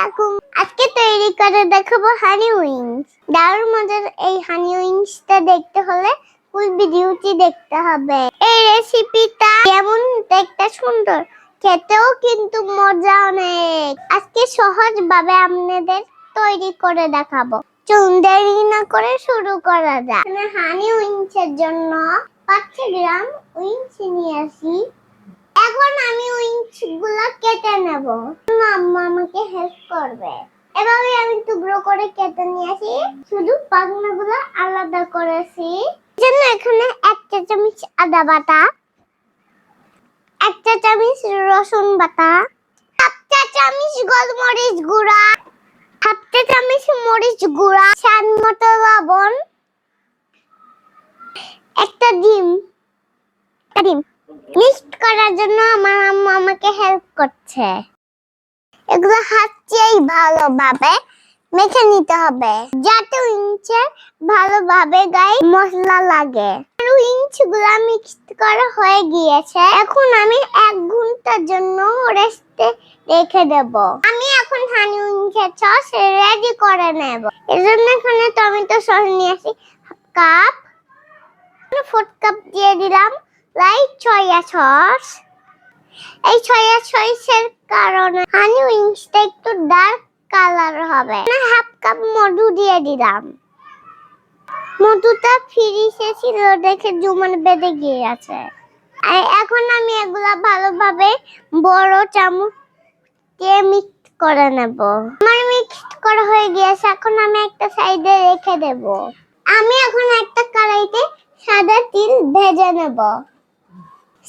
আলাইকুম আজকে তৈরি করে দেখাবো হানি উইংস দারুণ মজার এই হানি উইংসটা দেখতে হলে ফুল ভিডিওটি দেখতে হবে। এই রেসিপিটা যেমন দেখতে সুন্দর। খেতেও কিন্তু মজা অনেক। আজকে সহজ ভাবে আপনাদের তৈরি করে দেখাবো। চুন দেরি না করে শুরু করা যাক। এখানে হানি উইংসের জন্য পাঁচশো গ্রাম উইংস নিয়ে আসি। এখন আমি উইংসগুলো কেটে নেব। করবে। এভাবে আমি টুকরো করে কেটে নিয়ে আসি শুধু পাখনা গুলো আলাদা করেছি। জন্য এখানে এক চা চামচ আদা বাটা, এক চা চামচ রসুন বাটা, হাফ চা চামচ গোলমরিচ গুঁড়া, হাফ চা চামচ মরিচ গুঁড়া, স্বাদ মতো লবণ, একটা ডিম। ডিম। মিক্সড করার জন্য আমার আম্মু আমাকে হেল্প করছে। এগুলো হাত দিয়েই ভালোভাবে মেখে নিতে হবে। যাতে উইঞ্চে ভালোভাবে গায়ে মশলা লাগে। উইঞ্চগুলা মিক্সড করা হয়ে গিয়েছে। এখন আমি এক ঘণ্টার জন্য রেস্টে রেখে দেব। আমি এখন হানি উইঞ্চের সস রেডি করে নেব। এর জন্য এখানে টমেটো সস নিয়ে আসি। কাপ ফোর্থ কাপ দিয়ে দিলাম। লাইট সয়া সস এই সয়া সসের কারণে হানি উইংসটা একটু ডার্ক কালার হবে। হাফ কাপ মধু দিয়ে দিলাম। মধুটা ফ্রিজে ছিল দেখে জুমান বেঁধে গিয়ে আছে আর এখন আমি এগুলা ভালোভাবে বড় চামচ দিয়ে মিক্স করে নেব। আমার মিক্সড করা হয়ে গিয়েছে, এখন আমি একটা সাইডে রেখে দেব। আমি এখন একটা কড়াইতে সাদা তিল ভেজে নেব।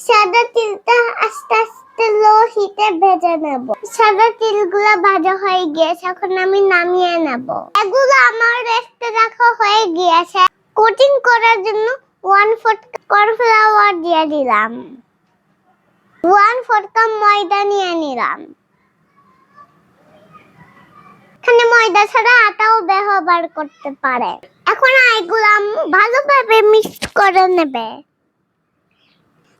সাদা তিলটা আস্তে আস্তে লো হিটে ভেজে নেব। সাদা তিলগুলো ভাজা হয়ে গিয়েছে, এখন আমি নামিয়ে নেব। এগুলো আমার রেস্টে রাখা হয়ে গিয়েছে। কোটিং করার জন্য ওয়ান ফোর্থ কর্নফ্লাওয়ার দিয়ে দিলাম। ওয়ান ফোর্থ কাপ ময়দা নিয়ে নিলাম। এখানে ময়দা ছাড়া আটাও ব্যবহার করতে পারে এখন এগুলো ভালোভাবে মিক্স করে নেবে।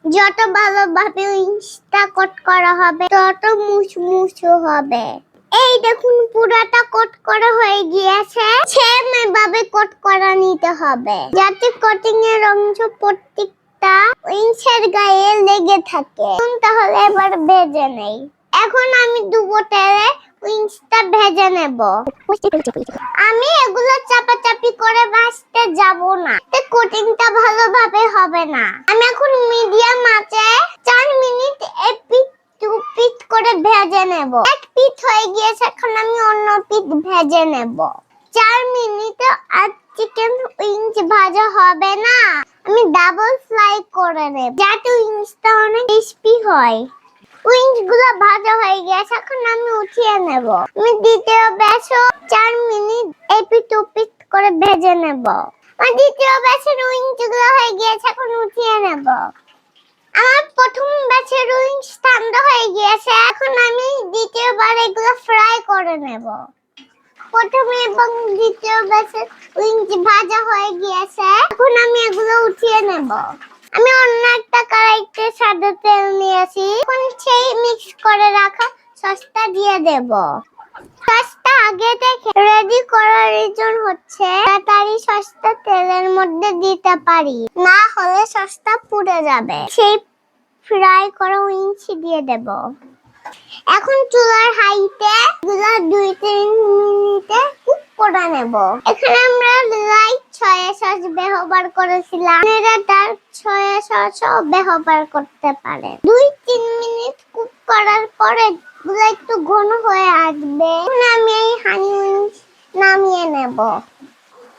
যত ভালোভাবে ইনস্টা কোট করা হবে, তত মুসমুসু হবে। এই দেখুন, পুরাটা কোট করা হয়ে গিয়েছে। সেম এভাবে কোট করা নিতে হবে। যাতে কোটিং এর অংশ প্রত্যেকটা উইংসের গায়ে লেগে থাকে। তাহলে এবার ভেজে নেই। এখন আমি দুবো তেলে উইংসটা ভেজে নেব। আমি এগুলো চাপাচাপি করে ভাজতে যাব না। এতে কোটিংটা ভালোভাবে হবে না। আমি এখন মিডিয়াম আঁচে চার মিনিট এক পিট টু পিট করে ভেজে নেব। এক পিট হয়ে গিয়েছে, এখন আমি অন্য পিট ভেজে নেব। চার মিনিটে আর চিকেন উইংস ভাজা হবে না। আমি ডাবল ফ্রাই করে নেব। যাতে উইংসটা অনেক ক্রিস্পি হয়। উইংসগুলো ভাজা হয়ে গেছে, এখন আমি উঠিয়ে নেব। আমি দ্বিতীয় ব্যাচও চার মিনিট এপিট ওপিট করে ভেজে নেব। আমার দ্বিতীয় ব্যাচের উইংসগুলো হয়ে গিয়েছে, এখন উঠিয়ে নেব। আমার প্রথম ব্যাচের উইংস ঠান্ডা হয়ে গিয়েছে, এখন আমি দ্বিতীয়বার এগুলো ফ্রাই করে নেব। প্রথম এবং দ্বিতীয় ব্যাচের উইংস ভাজা হয়ে গিয়েছে, এখন আমি এগুলো উঠিয়ে নেব। আমি অন্য একটা কড়াইতে সাদা তেল নিয়েছি। মিক্স করে রাখা সসটা দিয়ে দেব। সসটা আগে থেকে রেডি করার রিজন হচ্ছে তাড়াতাড়ি সসটা তেলের মধ্যে দিতে পারি। না হলে সসটা পুড়ে যাবে। সেই ফ্রাই করা উইংস দিয়ে দেব। এখন চুলার হাইতে গুলা দুই তিন মিনিটে কুক করে নেব। এখানে আমরা লাইট ছয়া সস ব্যবহার করেছিলাম। আপনারা তার ছয়া সসও ব্যবহার করতে পারেন। দুই তিন মিনিট করার পরে গুলা একটু ঘন হয়ে আসবে। আমি এই হানি উইংস নামিয়ে নেব।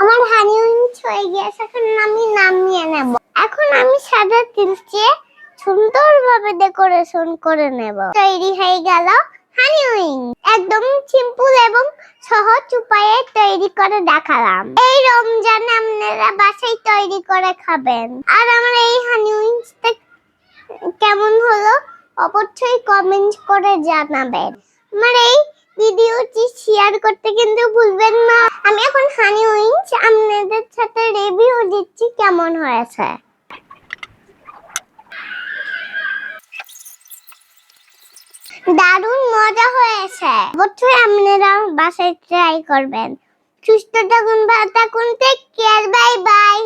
আমার হানি উইংস হয়ে গিয়েছে, এখন আমি নামিয়ে নেব। এখন আমি সাদা তিল চেয়ে সুন্দরভাবে ডেকোরেশন করে নেব। তৈরি হয়ে গেল হানি উইং একদম সিম্পল এবং সহজ উপায়ে তৈরি করে দেখালাম। এই রমজানে আপনারা বাসায় তৈরি করে খাবেন। আর আমার এই হানি উইংসটা কেমন হলো? অবশ্যই কমেন্ট করে জানাবেন। আমার এই ভিডিওটি শেয়ার করতে কিন্তু ভুলবেন না। আমি এখন হানি উইংস আপনাদের সাথে রিভিউ দিচ্ছি কেমন হয়েছে। দারুণ মজা হয়েছে। অবশ্যই আপনারা বাসায় ট্রাই করবেন। সুস্থ থাকুন, ভালো থাকুন টেক কেয়ার বাই বাই